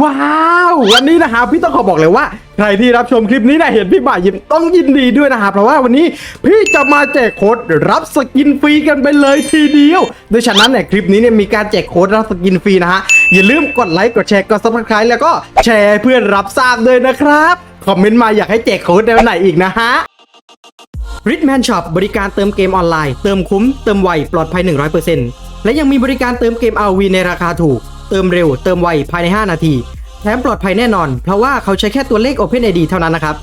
ว้าววันนี้นะครับพี่ต้องขอบอกเลยว่า ใครที่รับชมคลิปนี้นะเห็นพี่บ่ายยิ้มต้องยินดีด้วยนะครับเพราะว่าวันนี้พี่จะมาแจกโค้ดรับสกินฟรีกันไปเลยทีเดียวโดยฉะนั้นเนี่ยคลิปนี้เนี่ยมีการแจกโค้ดรับสกินฟรีนะฮะอย่าลืมกดไลค์กดแชร์กดซับสไครต์แล้วก็แชร์เพื่อนรับทราบด้วยนะครับคอมเมนต์มาอยากให้แจกโค้ดในวันไหนอีกนะฮะริทแมนช็อปบริการเติมเกมออนไลน์เติมคุ้มเติมไวปลอดภัย 100%และยังมีบริการเติมเกม RV ในราคาถูก เติมเร็ว เติมไวภายใน 5 นาที แถมปลอดภัยแน่นอน เพราะว่าเขาใช้แค่ตัวเลข OpenID เท่านั้นนะครับ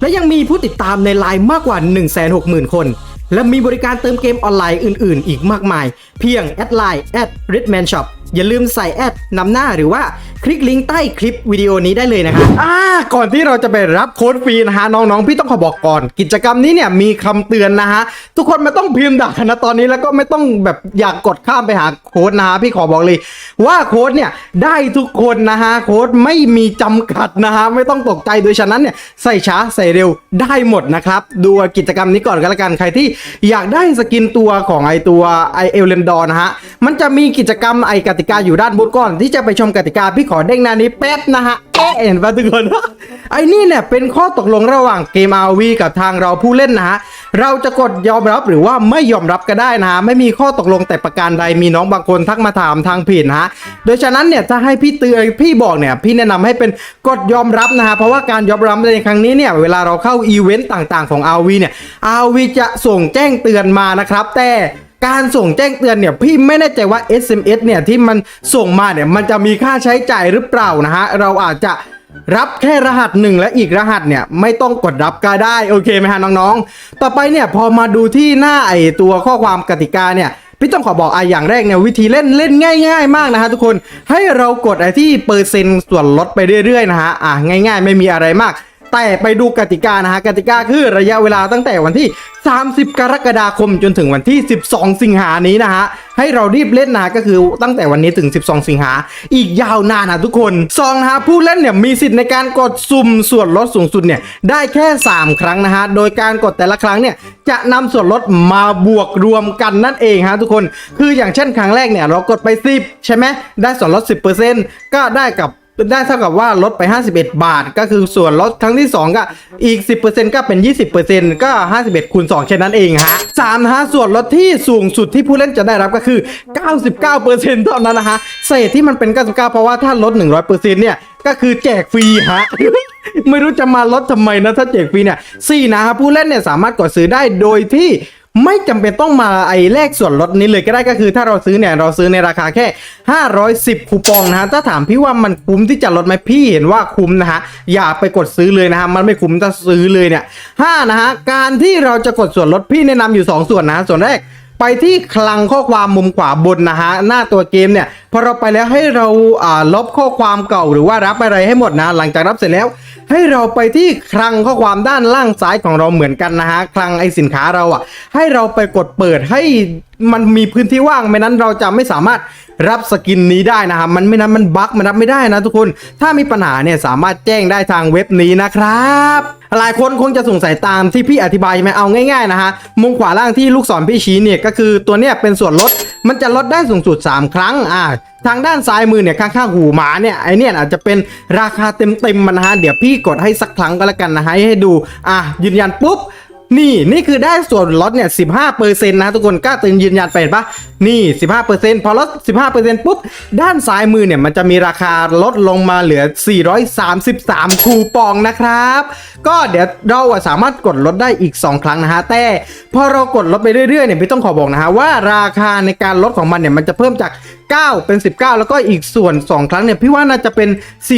และยังมีผู้ติดตามในไลน์มากกว่า 160,000 คน และมีบริการเติมเกมออนไลน์อื่น ๆ อีกมากมาย เพียงแอดไลน์แอด Redman Shop อย่าลืมใส่แอดนำหน้าหรือว่าคลิกลิงก์ใต้คลิปวิดีโอนี้ได้เลยนะครับอ่าก่อนที่เราจะไปรับโค้ดฟรีนะฮะน้องๆพี่ต้องขอบอกก่อน กิจกรรมนี้เนี่ยมีคำเตือนนะฮะทุกคนไม่ต้องพิมพ์ด่านะตอนนี้แล้วก็ไม่ต้องแบบอยากกดข้ามไปหาโค้ดนะฮะพี่ขอบอกเลย ว่าโค้ดเนี่ยได้ทุกคนนะฮะโค้ดไม่มีจำกัดนะฮะไม่ต้องตกใจโดยฉะนั้นเนี่ยใส่ช้าใส่เร็วได้หมดนะครับดูกิจกรรมนี้ก่อนกันละกันใครที่อยากได้สกินตัวของไอตัวไอเอลเลนดอร์นะฮะมันจะมีกิจกรรมไอกติกาอยู่ด้านบนก่อน ที่จะไปชมกติกาพี่ขอเด้งหนานี้แป๊บนะฮะเอ๊ะเห็นปะทุกคนไอ้นี่เนี่ยเป็นข้อตกลงระหว่างเกม RV กับทางเราผู้เล่นนะฮะเราจะกดยอมรับหรือว่าไม่ยอมรับก็ได้นะฮะไม่มีข้อตกลงแต่ประการใดมีน้องบางคนทักมาถามทางเพจนะฮะโดยฉะนั้นเนี่ยถ้าให้พี่เตือนพี่บอกเนี่ยพี่แนะนำให้เป็นกดยอมรับนะฮะเพราะว่าการยอมรับในครั้งนี้เนี่ยเวลาเราเข้าอีเวนต์ต่างๆของ RV เนี่ย RV จะส่งแจ้งเตือนมานะครับแต่ การส่งแจ้งเตือนเนี่ยพี่ไม่แน่ใจว่า SMS เนี่ยที่มันส่งมาเนี่ยมันจะมีค่าใช้จ่ายหรือเปล่านะฮะเราอาจจะรับแค่รหัสหนึ่งและอีกรหัสเนี่ยไม่ต้องกดรับก็ได้โอเคไหมฮะน้องๆ ต่อไปเนี่ยพอมาดูที่หน้าไอตัวข้อความกติกาเนี่ยพี่ต้องขอบอกอะอย่างแรกเนี่ยวิธีเล่นเล่นง่าย ๆ มากนะฮะทุกคนให้เรากดไอที่เปอร์เซ็นต์ส่วนลดไปเรื่อยๆนะฮะอะง่าย ๆ ไม่มีอะไรมาก แต่ไปดูกติกานะฮะกติกาคือระยะเวลาตั้งแต่วันที่ 30 กรกฎาคมจนถึงวันที่ 12 สิงหานี้นะฮะให้เรารีบเล่นนะก็คือตั้งแต่วันนี้ถึง 12 สิงหาอีกยาวนานนะทุกคนซองนะฮะผู้เล่นเนี่ยมีสิทธิ์ในการกดสุ่มส่วนลดสูงสุดเนี่ยได้แค่ 3 ครั้งนะฮะโดยการกดแต่ละครั้งเนี่ยจะนำส่วนลดมาบวกรวมกันนั่นเองฮะทุกคน คืออย่างเช่นครั้งแรกเนี่ยเรากดไป 10 ใช่ไหมได้ส่วนลด 10%ก็ได้กับ ได้เท่ากับว่าลดไป 51 บาท ก็คือส่วนลดครั้งที่ 2 ก็อีก 10%ก็เป็น 20%ก็ 51คูณ2แค่นั้นเองฮะ3นะฮะส่วนลดที่สูงสุดที่ผู้เล่นจะได้รับก็คือ 99%เท่านั้นนะฮะเศษที่มันเป็น 99 เพราะว่าถ้าลด 100%เนี่ยก็คือแจกฟรีฮะไม่รู้จะมาลดทำไมนะถ้าแจกฟรีเนี่ยสี่นะฮะผู้เล่นเนี่ยสามารถกดซื้อได้โดยที่ ไม่จำเป็นต้องมาไอ้แลกส่วนลดนี้เลยก็ได้ก็คือ ถ้าเราซื้อเนี่ยเราซื้อในราคาแค่ 510 คูปองนะฮะถ้าถามพี่ว่ามันคุ้มที่จะลดไหมพี่เห็นว่าคุ้มนะฮะอย่าไปกดซื้อเลยนะฮะมันไม่คุ้มถ้าซื้อเลยเนี่ยห้านะฮะการที่เราจะกดส่วนลดพี่แนะนำอยู่ 2 ส่วนนะะส่วนแรกไปที่คลังข้อความมุมขวาบนนะฮะหน้าตัวเกมเนี่ยพอเราไปแล้วให้เราอ่าลบข้อความเก่าหรือว่ารับอะไรให้หมดนะ หลังจากรับเสร็จแล้ว ให้เราไปที่คลังข้อความด้านล่างซ้ายของเราเหมือนกันนะฮะคลังไอสินค้าเราอะให้เราไปกดเปิดให้มันมีพื้นที่ว่างไม่นั้นเราจะไม่สามารถรับสกินนี้ได้นะฮะมันไม่นั้นมันบั๊กมันรับไม่ได้นะทุกคน ถ้ามีปัญหาเนี่ยสามารถแจ้งได้ทางเว็บนี้นะครับ หลายคนคงจะสงสัยตามที่พี่อธิบายไหมเอาง่ายๆนะฮะมุมขวาล่างที่ลูกศรพี่ชี้เนี่ยก็คือตัวเนี้ยเป็นส่วนลดมันจะลดได้สูงสุด 3 ครั้งอ่าทางด้านซ้ายมือเนี่ยข้างๆหูหมาเนี่ยไอเนี่ยอาจจะเป็นราคาเต็มๆมันนะฮะเดี๋ยวพี่กดให้สักครั้งก็แล้วกันนะฮะให้ดูอะยืนยันปุ๊บ นี่นี่คือได้ส่วนลดเนี่ย15เปอร์เซ็นต์นะทุกคนกล้าตึงยืนยันไปเห็นปะนี่ 15เปอร์เซ็นต์พอลด 15เปอร์เซ็นต์ปุ๊บ ด้านซ้ายมือเนี่ยมันจะมีราคาลดลงมาเหลือ 433 คูปองนะครับ ก็เดี๋ยวเราสามารถกดลดได้อีก 2 ครั้งนะฮะ แต่พอเรากดลดไปเรื่อยๆเนี่ยพี่ต้องขอบอกนะฮะว่าราคาในการลดของมันเนี่ยมันจะเพิ่มจาก 9 เป็น 19 แล้วก็อีกส่วน 2 ครั้งเนี่ยพี่ว่าน่าจะเป็น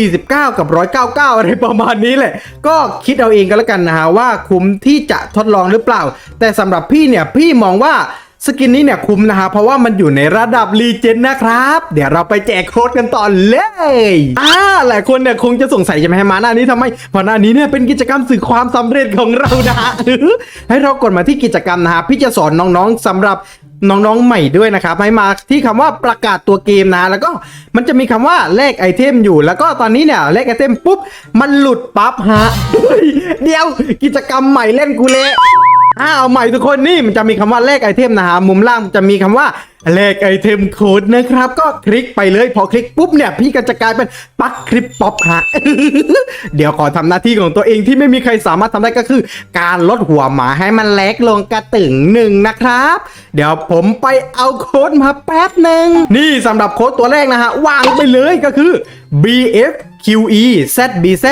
49 กับ 199 อะไรประมาณนี้แหละ ก็คิดเอาเองก็แล้วกันนะฮะว่าคุ้มที่จะทดลองหรือเปล่า แต่สำหรับพี่เนี่ยพี่มองว่าสกินนี้เนี่ยคุ้มนะฮะเพราะว่ามันอยู่ในระดับรีเจนนะครับ เดี๋ยวเราไปแจกโค้ดกันต่อเลยอ่าหลายคนเนี่ยคงจะสงสัยใช่ไหมฮะมาหน้านี้ทำไมมาหน้านี้เนี่ยเป็นกิจกรรมสื่อความสำเร็จของเรานะฮะให้เรากดมาที่กิจกรรมนะฮะพี่จะสอนน้องๆสำหรับ น้องๆใหม่ด้วยนะครับให้มาที่คำว่าประกาศตัวเกมนะ แล้วก็มันจะมีคำว่าเลขไอเทมอยู่ แล้วก็ตอนนี้เนี่ยเลขไอเทมปุ๊บมันหลุดปั๊บฮะเดี๋ยวกิจกรรมใหม่เล่นกูเละ อ้าวใหม่ทุกคนนี่มันจะมีคำว่าเลขไอเทมนะฮะมุมล่างจะมีคำว่าเลขไอเทมโค้ดนะครับ ก็คลิกไปเลยพอคลิกปุ๊บเนี่ยพี่ก็จะกลายเป็นปักคลิปป๊อปฮะ เดี๋ยวขอทำหน้าที่ของตัวเองที่ไม่มีใครสามารถทำได้ก็คือ การลดหัวหมาให้มันเล็กลงกระตึงหนึ่งนะครับ เดี๋ยวผมไปเอาโค้ดมาแป๊บหนึ่งนี่สำหรับโค้ดตัวแรกนะฮะวางไปเลยก็คือ BFQE ZBZ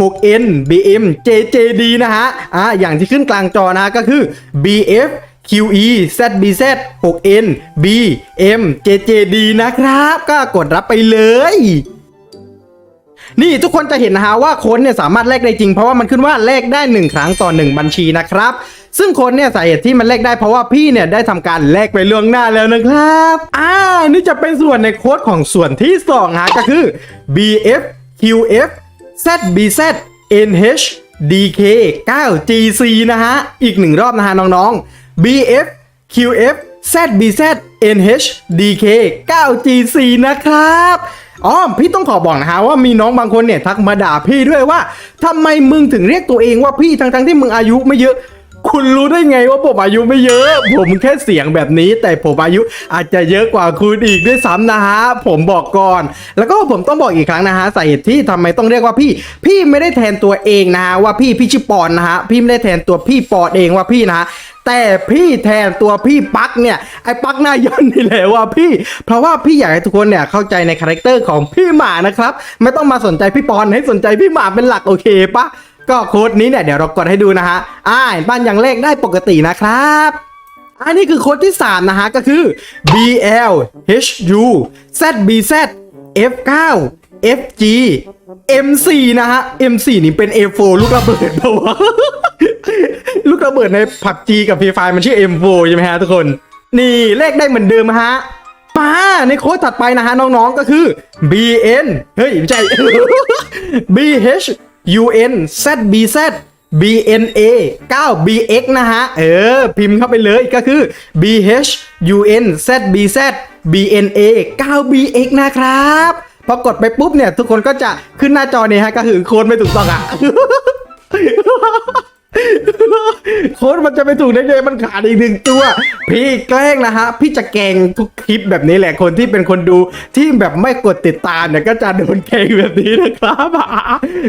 6N BM JJD นะฮะอ่าอย่างที่ขึ้นกลางจอนะะก็คือ BF QE ZBZ 6N BM JJD นะครับ ก็กดรับไปเลยนี่ทุกคนจะเห็นนะฮะว่าโค้ดเนี่ยสามารถแลกได้จริง เพราะว่ามันขึ้นว่าแลกได้ 1 ครั้งต่อ 1 บัญชีนะครับ ซึ่งโค้ดเนี่ยสาเหตุที่มันแลกได้เพราะว่าพี่เนี่ยได้ทำการแลกไปล่วงหน้าแล้วนะครับอ่านี่จะเป็นส่วนในโค้ดของส่วนที่2ฮะก็คือ BF QF ZBZ NH DK 9GC นะฮะ อีกหนึ่งรอบนะฮะน้องๆ BF QF ZBZ NH DK 9GC นะครับอ๋อพี่ต้องขอบอกนะฮะว่ามีน้องบางคนเนี่ยทักมาด่าพี่ด้วยว่าทำไมมึงถึงเรียกตัวเองว่าพี่ทั้งๆที่มึงอายุไม่เยอะ คุณรู้ได้ไงว่าผมอายุไม่เยอะ ผมแค่เสียงแบบนี้ แต่ผมอายุอาจจะเยอะกว่าคุณอีกด้วยซ้ำนะฮะ ผมบอกก่อน แล้วก็ผมต้องบอกอีกครั้งนะฮะสาเหตุที่ทำไมต้องเรียกว่าพี่ พี่ไม่ได้แทนตัวเองนะฮะว่าพี่พี่ชื่อปอนนะฮะ พี่ไม่ได้แทนตัวพี่ปอนเองว่าพี่นะฮะแต่พี่แทนตัวพี่ปักเนี่ยไอ้ปักหน้าย่นนี่แหละว่าพี่ เพราะว่าพี่อยากให้ทุกคนเนี่ยเข้าใจในคาแรคเตอร์ของพี่หมานะครับ ไม่ต้องมาสนใจพี่ปอนให้สนใจพี่หมาเป็นหลักโอเคปะ ก็โค้ดนี้เนี่ยเดี๋ยวเรากดให้ดูนะฮะอ่าบ้านอย่างเลขได้ปกตินะครับอันนี้คือโค้ดที่ 3 นะฮะ ก็คือ BL HU ZBZ F9 FG M4 นะฮะ M4 นี่เป็น A4 ลูกระเบิดปล่าวะลูกระเบิดในผับ G กับ Free Fire มันชื่อ M4 ใช่ไหมฮะทุกคน นี่เลขได้เหมือนเดิมฮะมาในโค้ดถัดไปนะฮะ น้องๆก็คือ BN เฮ้ย ไม่ใช่ BH UN ZBZ BNA 9BX นะฮะ เออ พิมพ์เข้าไปเลยก็คือ BH UN ZBZ BNA 9BX นะครับ พอกดไปปุ๊บเนี่ย ทุกคนก็จะขึ้นหน้าจอเนี่ยฮะ ก็คือโค้ดไม่ถูกต้องอะ โค้ดมันจะไปถูกได้ไงมันขาดอีกหนึ่งตัว พี่แกล้งนะฮะ พี่จะแกงทุกคลิปแบบนี้แหละคนที่เป็นคนดูที่แบบไม่กดติดตามเนี่ยก็จะโดนแกงแบบนี้นะครับ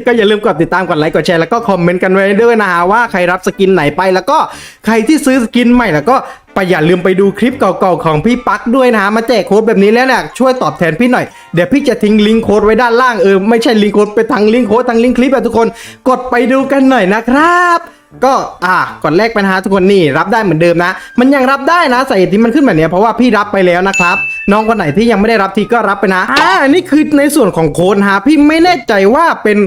ก็อย่าลืมกดติดตามกดไลค์กดแชร์แล้วก็คอมเมนต์กันไว้ด้วยนะฮะว่าใครรับสกินไหนไปแล้วก็ใครที่ซื้อสกินใหม่แล้วก็ ไปอย่าลืมไปดูคลิปเก่าๆของพี่ปักด้วยนะมาแจกโค้ดแบบนี้แล้วเนี่ยช่วยตอบแทนพี่หน่อย เดี๋ยวพี่จะทิ้งลิงก์โค้ดไว้ด้านล่างเออไม่ใช่ลิงก์โค้ดไปทางลิงก์โค้ดทางลิงก์คลิปอะทุกคนกดไปดูกันหน่อยนะครับ ก็อะกดแรกไปนะฮะทุกคนนี่รับได้เหมือนเดิมนะ มันยังรับได้นะสาเหตุที่มันขึ้นแบบนี้เพราะว่าพี่รับไปแล้วนะครับน้องคนไหนที่ยังไม่ได้รับทีก็รับไปนะอ่านี่คือในส่วนของโค้ดฮะพี่ไม่แน่ใจว่าเป็น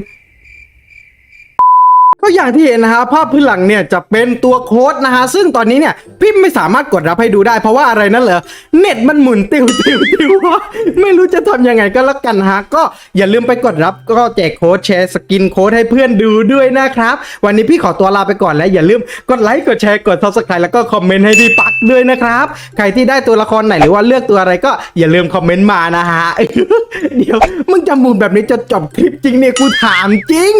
ก็อย่างที่เห็นนะฮะภาพพื้นหลังเนี่ยจะเป็นตัวโค้ดนะฮะซึ่งตอนนี้เนี่ยพี่ไม่สามารถกดรับให้ดูได้เพราะว่าอะไรนั่นเหรอเน็ตมันหมุนติวติวติวไม่รู้จะทำยังไงก็แล้วกันฮะก็อย่าลืมไปกดรับก็แจกโค้ดแชร์สกินโค้ดให้เพื่อนดูด้วยนะครับ วันนี้พี่ขอตัวลาไปก่อนแล้วอย่าลืมกดไลค์กดแชร์กด subscribe แล้วก็คอมเมนต์ให้พี่ปักด้วยนะครับใครที่ได้ตัวละครไหนหรือว่าเลือกตัวอะไรก็อย่าลืมคอมเมนต์มานะฮะเดี๋ยวมึงจะหมุนแบบนี้จะจบคลิปจริงเนี่ยกูถามจริง